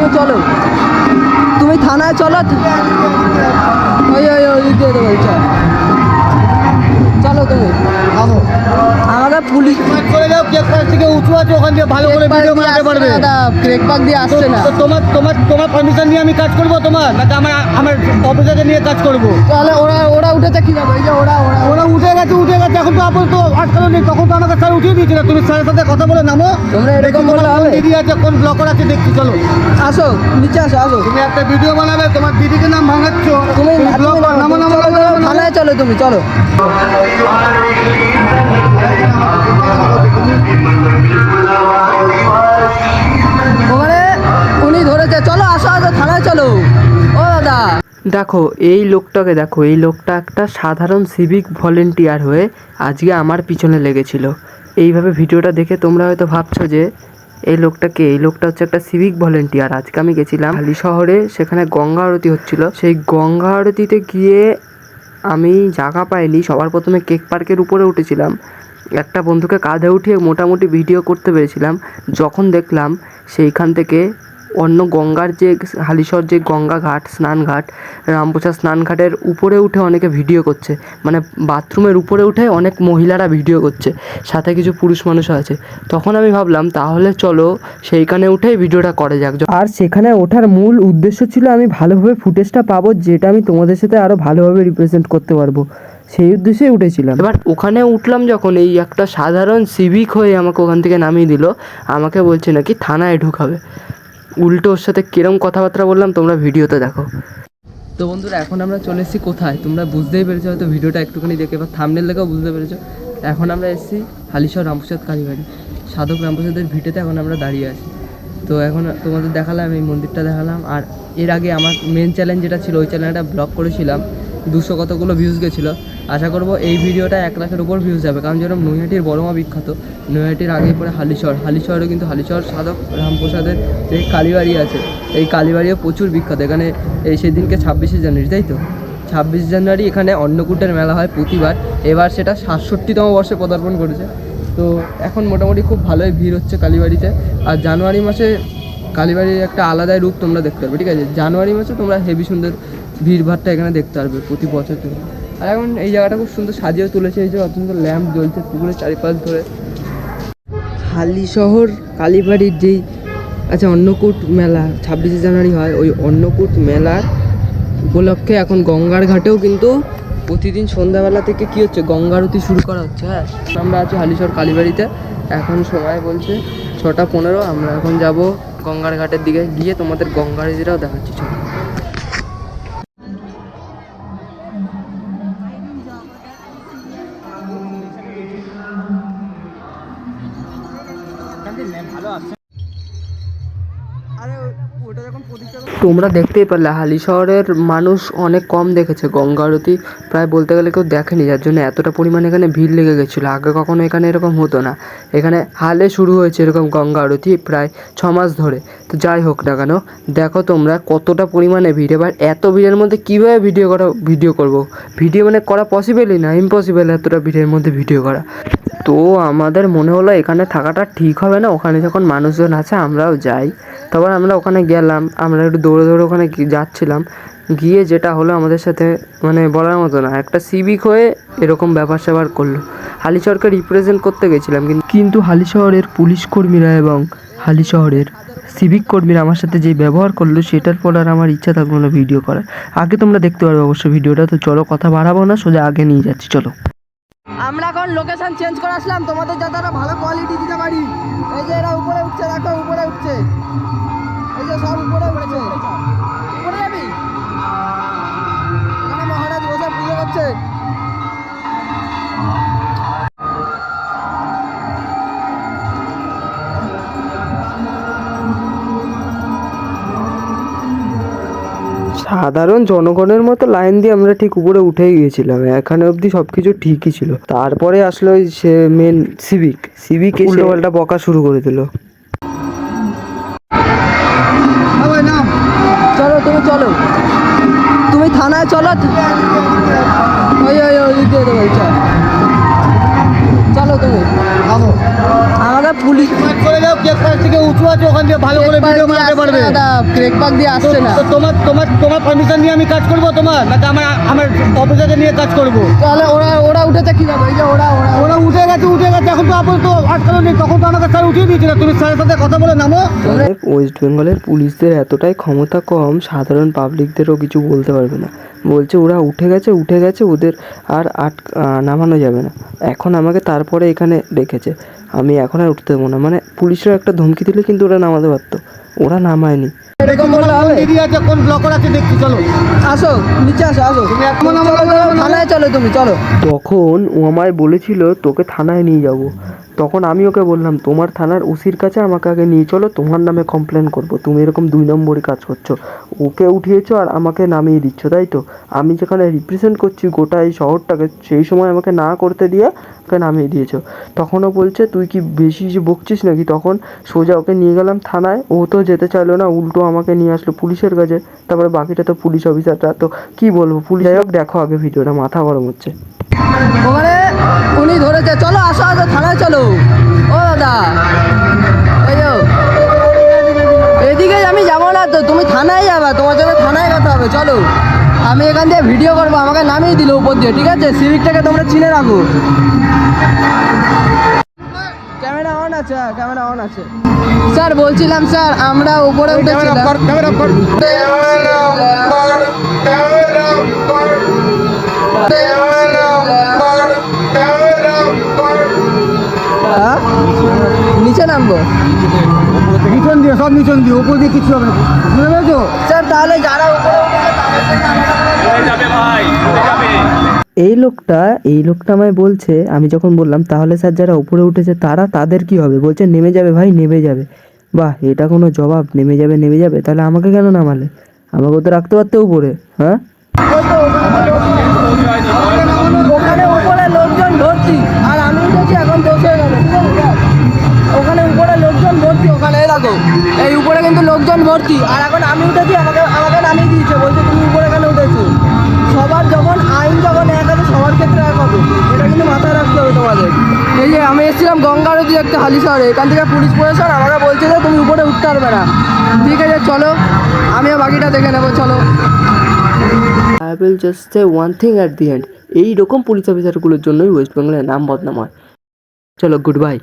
তুমি চলো। তুমি থানায় চলো। ওই ওই ওই দিয়ে দেবো চলো। তুমি। আমার পুলিশ করে যাও কেক পার্ক থেকে উঁচু আছে ওখান দিয়ে ভালো করে ভিডিও বানাতে পারবে। ক্রেক পাক দিয়ে আসছে না। তো তোমার তোমার তোমার পারমিশন নিয়ে আমি কাজ করব তোমার? নাকি আমার আমার অফিসারকে নিয়ে কাজ করব? তাহলে ওরা ওরা উঠেছে কি যাবে এই যে ওরা ওরা ওরা উঠে গেছে উঠে গেছে। এখন তো আপাতত আটকানো নেই। তখন তো আমাকে স্যার উঠিয়ে দিয়েছিল। তুমি স্যারের সাথে কথা বলে নামো। তোমরা এরকম কোন হবে দিদি আছে কোন ব্লকার আছে দেখছি চলো। আসো নিচে আসো আসো। তুমি একটা ভিডিও বানাবে তোমার দিদিকে নাম ভাঙাচ্ছ। তুমি ব্লকার নামো, নামো। থানায় চলো তুমি চলো। দেখো, এই লোকটাকে দেখো, এই লোকটা একটা সাধারণ সিভিক ভলেন্টিয়ার হয়ে আজকে আমার পিছনে লেগেছিল। এইভাবে ভিডিওটা দেখে তোমরা হয়তো ভাবছ যে, এই লোকটাকে এই লোকটা হচ্ছে একটা সিভিক ভলেন্টিয়ার আজকে আমি গেছিলাম হালি শহরে, সেখানে গঙ্গা আরতি হচ্ছিল। সেই গঙ্গা আরতিতে গিয়ে আমি জায়গা পাইনি। সবার প্রথমে কেক পার্কের উপরে উঠেছিলাম। একটা বন্ধুকে কাঁধে উঠিয়ে মোটামুটি ভিডিও করতে পেরেছিলাম। যখন দেখলাম সেইখান থেকে অন্য গঙ্গার যে হালিশর যে গঙ্গা ঘাট, স্নান ঘাট, রামপ্রসাদ স্নান ঘাটের উপরে উঠে অনেকে ভিডিও করছে। মানে বাথরুমের উপরে উঠে অনেক মহিলারা ভিডিও করছে, সাথে কিছু পুরুষ মানুষও আছে। তখন আমি ভাবলাম, তাহলে চলো সেইখানে উঠেই ভিডিওটা করা যাক। আর সেখানে ওঠার মূল উদ্দেশ্য ছিল আমি ভালোভাবে ফুটেজটা পাবো, যেটা আমি তোমাদের সাথে আরও ভালোভাবে রিপ্রেজেন্ট করতে পারব। সেই উদ্দেশ্যে উঠেছিলাম। এবার ওখানে উঠলাম যখন এই একটা সাধারণ সিভিক হয়ে আমাকে ওখান থেকে নামিয়ে দিল। আমাকে বলছে নাকি থানায় ঢুকাবে। উল্টো ওর সাথে কিরম কথাবার্তা বললাম তোমরা ভিডিওতে দেখো। তো বন্ধুরা এখন আমরা চলে এসেছি কোথায়? তোমরা বুঝতেই পেরেছ হয়তো ভিডিওটা একটুখানি দেখে বা থামনেল দেখেও বুঝতে পেরেছ। এখন আমরা এসেছি হালিশহর রামপ্রসাদ কালীবাড়ি। সাধক রামপ্রসাদের ভিটেতে এখন আমরা দাঁড়িয়ে আছি। তো এখন তোমাদের দেখালাম এই মন্দিরটা দেখালাম। আর এর আগে আমার মেন চ্যালেঞ্জ যেটা ছিল ওই চ্যানেলটা ব্লগ করেছিলাম। দুশো কতগুলো ভিউজ গেছিল। আশা করব এই ভিডিওটা এক লাখের উপর ভিউজ যাবে। কারণ যেরকম নৈহাটির বড়মা বিখ্যাত, নৈহাটির আগে পরে হালিশহর। হালিশহরে কিন্তু হালিশহর সাধক রামপ্রসাদের যে কালীবাড়ি আছে, এই কালীবাড়িও প্রচুর বিখ্যাত। এখানে এই সেদিনকে ছাব্বিশে জানুয়ারি, তাই তো? ছাব্বিশ জানুয়ারি এখানে অন্নকূটের মেলা হয় প্রতিবার। এবার সেটা সাতষট্টিতম বর্ষে পদার্পণ করেছে। তো এখন মোটামুটি খুব ভালোই ভিড় হচ্ছে কালীবাড়িতে। আর জানুয়ারি মাসে কালীবাড়ির একটা আলাদাই রূপ তোমরা দেখতে পারবে, ঠিক আছে? জানুয়ারি মাসে তোমরা হেভি সুন্দর ভিড় ভাড়টা এখানে দেখতে পারবে প্রতি বছর। তুমি আর এখন এই জায়গাটা খুব সুন্দর সাজিয়েও তুলেছে, এই যে অত্যন্ত ল্যাম্প জ্বলছে পুকুরের চারিপাশ ধরে। হালি শহর, কালীবাড়ির যেই আচ্ছা অন্নকূট মেলা, ছাব্বিশে জানুয়ারি হয়, ওই অন্নকূট মেলার উপলক্ষে এখন গঙ্গার ঘাটেও কিন্তু প্রতিদিন সন্ধ্যাবেলা থেকে কি হচ্ছে, গঙ্গা আরতি শুরু করা হচ্ছে হ্যাঁ? আমরা আছি হালিশহর কালীবাড়িতে। এখন সময় বলছে ছটা পনেরো, আমরা এখন যাব গঙ্গার ঘাটের দিকে গিয়ে তোমাদের গঙ্গা আরতিটাও দেখাচ্ছি, চলো। তোমরা দেখতেই পারলে, হালি শহরের মানুষ অনেক কম দেখেছে গঙ্গা আরতি। প্রায় বলতে গেলে কেউ দেখেনি, যার জন্য এতটা পরিমাণে এখানে ভিড় লেগে গেছিল। আগে কখনো এখানে এরকম হতো না। এখানে হালে শুরু হয়েছে এরকম গঙ্গা আরতি প্রায় ছ মাস ধরে। তো যাই হোক না কেন, দেখো তোমরা কতটা পরিমাণে ভিড়। এবার এত ভিড়ের মধ্যে কীভাবে ভিডিও করা ভিডিও করব? ভিডিও মানে করা পসিবলই না ইম্পসিবল এতটা ভিড়ের মধ্যে ভিডিও করা। তো আমাদের মনে হলো এখানে থাকাটা ঠিক হবে না। ওখানে যখন মানুষজন আছে, আমরাও যাই। তারপর আমরা ওখানে গেলাম, আমরা একটু দৌড়ে দৌড়ে ওখানে যাচ্ছিলাম। গিয়ে যেটা হলো আমাদের সাথে মানে বলার মতো না, একটা সিভিক হয়ে এরকম ব্যাপার স্যাপার করল। হালিশহরকে রিপ্রেজেন্ট করতে গেছিলাম কিন্তু কিন্তু হালিশহরের পুলিশ কর্মীরা এবং হালিশহরের সিভিক কর্মীরা আমার সাথে যে ব্যবহার করল, সেটার পর আর আমার ইচ্ছা থাকল না ভিডিও করার। আগে তোমরা দেখতে পারবে অবশ্য ভিডিওটা তো চলো কথা বাড়াবো না, সোজা আগে নিয়ে যাচ্ছি, চলো। আমরা এখন লোকেশন চেঞ্জ করে আসলাম। তোমাদের যাতে ভালো কোয়ালিটি দিতে পারি। এই যে এরা উপরে উঠছে, দেখো, উপরে উঠছে। সাধারণ জনগণের মতো লাইন দিয়ে আমরা ঠিক উপরে উঠেই গিয়েছিলাম। এখানে অবধি সব কিছু ঠিকই ছিল। তারপরে আসলো ওই সে মেন সিভিক সিভিক উল্টো পাল্টা বকা শুরু করে দিল। চলো তুমি চলো। তুমি থানায় চলো। ওই ওই ওই দিয়ে দেবো চলো। তুমি। আমাকে পুলিশ করে কেক থেকে আছে ওখান থেকে ভালো করে ভিডিও বানাতে পারবে। ক্রেক পাক দিয়ে আসছে না। তো তোমার তোমার তোমার পারমিশন নিয়ে আমি কাজ করব তোমার? নাকি আমার আমার অফিসারকে নিয়ে কাজ করব? তাহলে ওরা ওরা উঠেছে এই যে ওরা ওরা ওরা উঠে গেছে উঠে গেছে। এখন তো আপাতত আটকানো নেই। তখন তো আমাকে স্যার উঠিয়ে দিয়েছিল। তুমি স্যারের সাথে কথা বলে নামো। ওয়েস্ট বেঙ্গলের পুলিশদের এতটাই ক্ষমতা কম সাধারণ পাবলিকদেরও কিছু বলতে পারবে না। বলছে ওরা উঠে গেছে উঠে গেছে। ওদের আর আট নামানো যাবে না। এখন আমাকে তারপরে এখানে রেখেছে। আমি এখন আর উঠতে দেবো না। মানে পুলিশরা একটা ধমকি দিলে কিন্তু ওরা নামাতে পারতো। ওরা নামায়নি। কোন ব্লকার আছে দেখছি চলো আসো নিচে আসো আসো। তুমি এখন থানায় চলো তুমি চলো। তখন ও আমায় বলেছিল তোকে থানায় নিয়ে যাব। তখন আমি ওকে বললাম, তোমার থানার ওসির কাছে আমাকে আগে নিয়ে চলো, তোমার নামে কমপ্লেন করব। তুমি এরকম দুই নম্বরই কাজ করছ। ওকে উঠিয়েছো আর আমাকে নামিয়ে দিচ্ছ, তাই তো? আমি যেখানে রিপ্রেজেন্ট করছি গোটা এই শহরটাকে, সেই সময় আমাকে না করতে দিয়ে ওকে নামিয়ে দিয়েছ। তখন ও বলছে, তুই কি বেশি বকছিস নাকি? তখন সোজা ওকে নিয়ে গেলাম থানায়। ও তো যেতে চাইলো না, উল্টো আমাকে নিয়ে আসলো পুলিশের কাছে। তারপরে বাকিটা তো পুলিশ অফিসাররা তো কি বলব, পুলিশ যাই হোক, দেখো আগে ভিডিওটা, মাথা গরম হচ্ছে। উনি ধরেছে, চলো, আসো আসো, থানায় চলো। ও দাদা। এই যো এদিকে আমি যাব না তো তুমি থানায় যাবা তোমার জন্য থানায় কথা হবে চলো। আমি এখান দিয়ে ভিডিও করব আমাকে নামিয়ে দিল উপর দিয়ে ঠিক আছে? সিভিকটাকে তোমরা চিনে রাখো। ক্যামেরা অন আছে ক্যামেরা অন আছে। স্যার বলছিলাম স্যার আমরা উপরে উঠেছিলাম ক্যামেরা নামবো দিয়ে সব দিয়ে উপর দিয়ে কিছু হবে না। বুঝতে পেরেছ? স্যার তাহলে যারা এই লোকটা এই লোকটা আমায় বলছে আমি যখন বললাম তাহলে স্যার যারা উপরে উঠেছে তারা তাদের কি হবে? বলছে নেমে যাবে ভাই নেমে যাবে। বাহ এটা কোনো জবাব নেমে যাবে নেমে যাবে তাহলে আমাকে কেন নামালে? আমাকে তো রাখতে পারতে উপরে হ্যাঁ? ওখানে উপরে লোকজন ভর্তি আর আমি এখন দেখো। এই উপরে কিন্তু লোকজন ভর্তি। আর এখন আমি উঠেছি, আমাকে আমাকে নামিয়ে দিয়েছে। বলছে, তুমি উপরে কেন উঠেছো? সবার যখন আইন যখন এক আছে সবার ক্ষেত্রে এক হবে। এটা কিন্তু মাথায় রাখতে হবে তোমাদের। এই যে আমি এসেছিলাম গঙ্গা নদী একটা হালি শহরে। এখান থেকে পুলিশ প্রশাসন আমাকে বলছে যে, তুমি উপরে উঠতে পারবে না। ঠিক আছে, চলো। আমিও বাকিটা দেখে নেব, চলো। I will just say one thing at the end এই রকম পুলিশ অফিসারগুলোর জন্যই ওয়েস্ট বেঙ্গলের নাম বদনাম হয়। চলো গুড বাই